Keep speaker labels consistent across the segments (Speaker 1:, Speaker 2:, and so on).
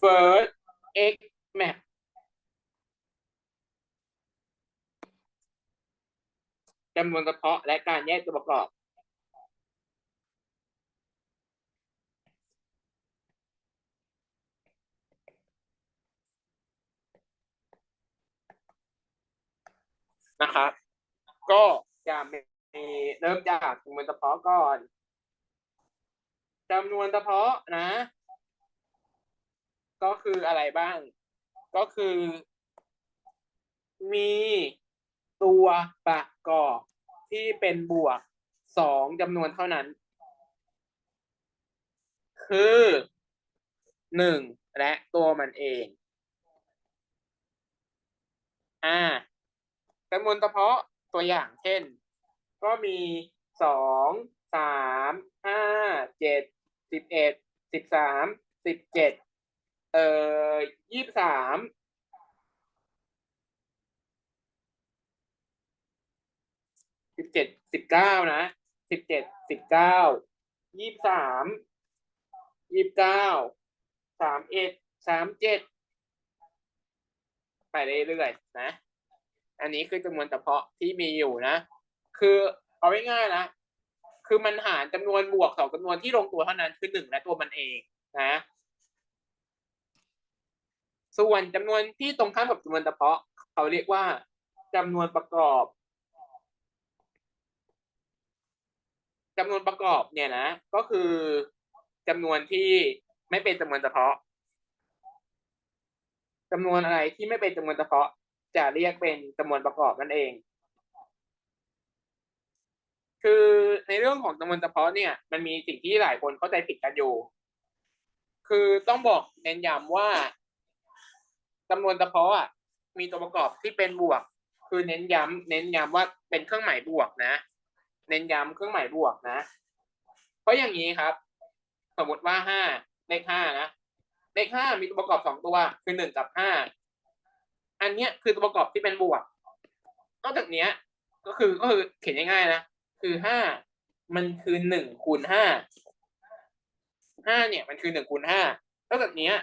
Speaker 1: first x map จำนวนเฉพาะและการแยกตัวประกอบ นะครับ ก็จะมีเริ่มจากจำนวนเฉพาะก่อนจำนวนเฉพาะนะ ก็คืออะไรบ้าง ก็คือ มีตัวประกอบที่เป็นบวกสองจำนวนเท่านั้น คือหนึ่งและตัวมันเอง อ่าจำนวนเฉพาะตัวอย่างเช่น ก็มีสองสามห้าเจ็ดสิบเอ็ดสิบสามสิบเจ็ด เอ่อยี่สามสิบเจ็ดสิบเก้านะสิบเจ็ดสิบเก้ายี่สามยี่เก้าสามเอ็ดสามเจ็ดไปเรื่อยๆนะ อันนี้คือจำนวนเฉพาะที่มีอยู่นะ คือเอาง่ายๆนะ คือมันหารจำนวนบวกสองจำนวนที่ลงตัวเท่านั้นคือหนึ่งและตัวมันเองนะ ส่วนจำนวนที่ตรงข้ามกับจำนวนเฉพาะ เขาเรียกว่าจำนวนประกอบจำนวนประกอบเนี่ยนะ ก็คือจำนวนที่ไม่เป็นจำนวนเฉพาะจำนวนอะไรที่ไม่เป็นจำนวนเฉพาะ จะเรียกเป็นจำนวนประกอบนั่นเอง คือในเรื่องของจำนวนเฉพาะเนี่ย มันมีสิ่งที่หลายคนเข้าใจผิดกันอยู่ คือต้องบอกเน้นย้ำว่า จำนวนเฉพาะอะมีตัวประกอบที่เป็นบวก คือเน้นย้ำเน้นย้ำว่าเป็นเครื่องหมายบวกนะ เน้นย้ำเครื่องหมายบวกนะ เพราะอย่างนี้ครับ สมมติว่าห้าเลขห้านะเลขห้ามีตัวประกอบสองตัว คือหนึ่งกับห้าอันเนี้ยคือตัวประกอบที่เป็นบวก นอกจากเนี้ย ก็คือก็คือเขียนง่ายๆนะคือห้ามันคือหนึ่งคูณห้าห้าเนี่ย มันคือหนึ่งคูณห้านอกจากเนี้ย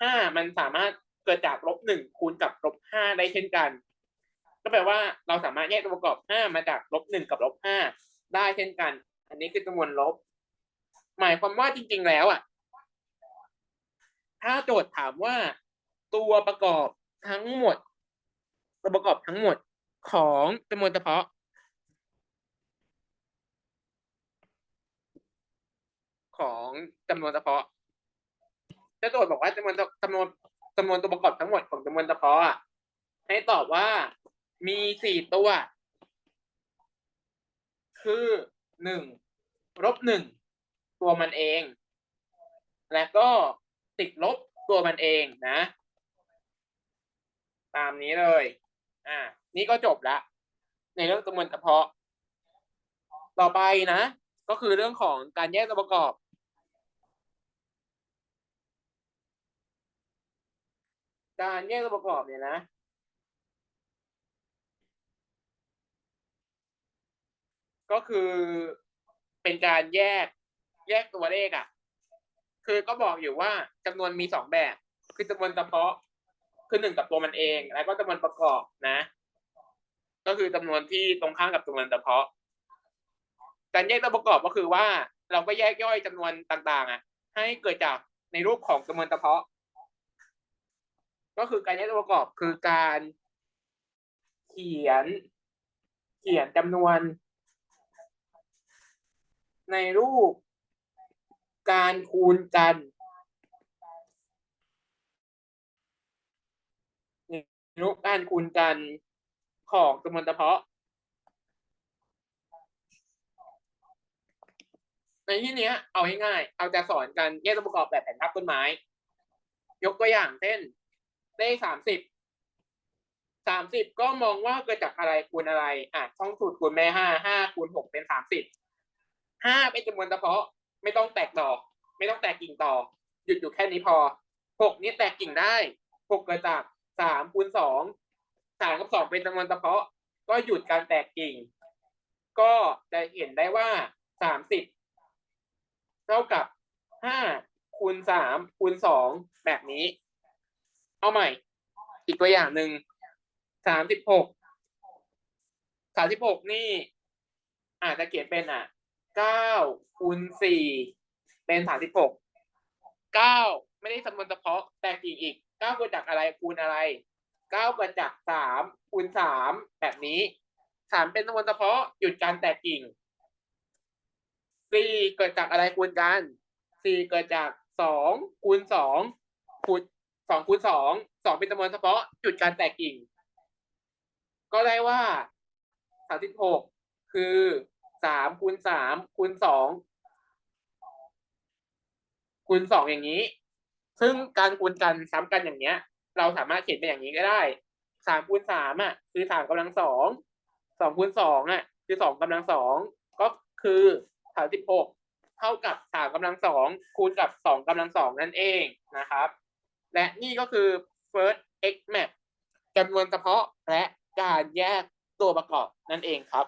Speaker 1: ห้ามันสามารถ เกิดจากลบหนึ่งคูณกับลบห้าได้เช่นกัน ก็แปลว่าเราสามารถแยกตัวประกอบห้ามาจากลบหนึ่งกับลบห้าได้เช่นกัน อันนี้คือจำนวนลบ หมายความว่าจริง ๆ แล้วอะ ถ้าโจทย์ถามว่าตัวประกอบทั้งหมด ตัวประกอบทั้งหมดของจำนวนเฉพาะ ของจำนวนเฉพาะถ้าโจทย์บอกว่าจำนวนจำนวน จำนวนตัวประกอบทั้งหมดของจำนวนเฉพาะอะให้ตอบว่ามีสี่ตัว คือหนึ่งลบหนึ่งตัวมันเอง และก็ติดลบตัวมันเองนะ ตามนี้เลย อ่า นี่ก็จบละ ในเรื่องจำนวนเฉพาะ ต่อไปนะ ก็คือเรื่องของการแยกตัวประกอบ การแยกตัวประกอบเนี่ยนะ ก็คือเป็นการแยกแยกตัวเลขอะ่ะ คือก็บอกอยู่ว่าจำนวนมีสองแบบ คือจำนวนเฉพาะคือหนึ่งกับตัวมันเอง แล้วก็จำนวนประกอบนะ ก็คือจำนวนที่ตรงข้ามกับจำนวนเฉพาะ การแยกตัวประกอบก็คือว่าเราก็แยกย่อยจำนวนต่าง ๆ อะ ให้เกิดจากในรูปของจำนวนเฉพาะ ก็คือการแยกตัวประกอบคือการเขียน เขียนจำนวน ในรูป การคูณกันรูปการคูณกันของจำนวนเฉพาะ ในที่นี้เอาง่ายๆเอาจะสอนการแยกตัวประกอบแบบแผนภาพต้นไม้ ยกตัวอย่างเช่น เลขสามสิบสามสิบก็มองว่าเกิดจากอะไรคูณอะไร อะช่องสูตรคูณแม่ห้าห้าคูณหกเป็นสามสิบห้าเป็นจำนวนเฉพาะ ไม่ต้องแตกดอไม่ต้องแตกกิ่งต่อ หยุดอยู่แค่นี้พอหกนี้แตกกิ่งได้หกเกิดจากสามคูณสองสามกับสองเป็นจำนวนเฉพาะ ก็หยุดการแตกกิ่ง ก็จะเห็นได้ว่าสามสิบเท่ากับห้าคูณสามคูณสองแบบนี้ เอาใหม่ อีกตัวอย่างหนึ่งสามสิบหกสามสิบหกนี่ อาจจะเขียนเป็นอะเก้าคูณสี่เป็นสามสิบหกเก้าไม่ได้จำนวนเฉพาะแต่กิ่งอีกเก้าเกิดจากอะไรคูณอะไรเก้าเกิดจากสามคูณสามแบบนี้สามเป็นจำนวนเฉพาะหยุดการแตกกิ่งสี่เกิดจากอะไรคูณกันสี่เกิดจากสองคูณสองคูณ สองคูณสองสองเป็นจำนวนเฉพาะหยุดการแตกกิ่ง ก็ได้ว่าสามสิบหกคือสามคูณสามคูณสองคูณสองอย่างนี้ ซึ่งการคูณกันซ้ำกันอย่างเนี้ย เราสามารถเขียนเป็นอย่างนี้ก็ได้สามคูณสามอะ คือสามกำลังสองสองคูณสองอะ คือสองกำลังสองก็คือสามสิบหกเท่ากับสามกำลังสองคูณกับสองกำลังสองนั่นเองนะครับ และนี่ก็คือ first x map จำนวนเฉพาะและการแยกตัวประกอบนั่นเองครับ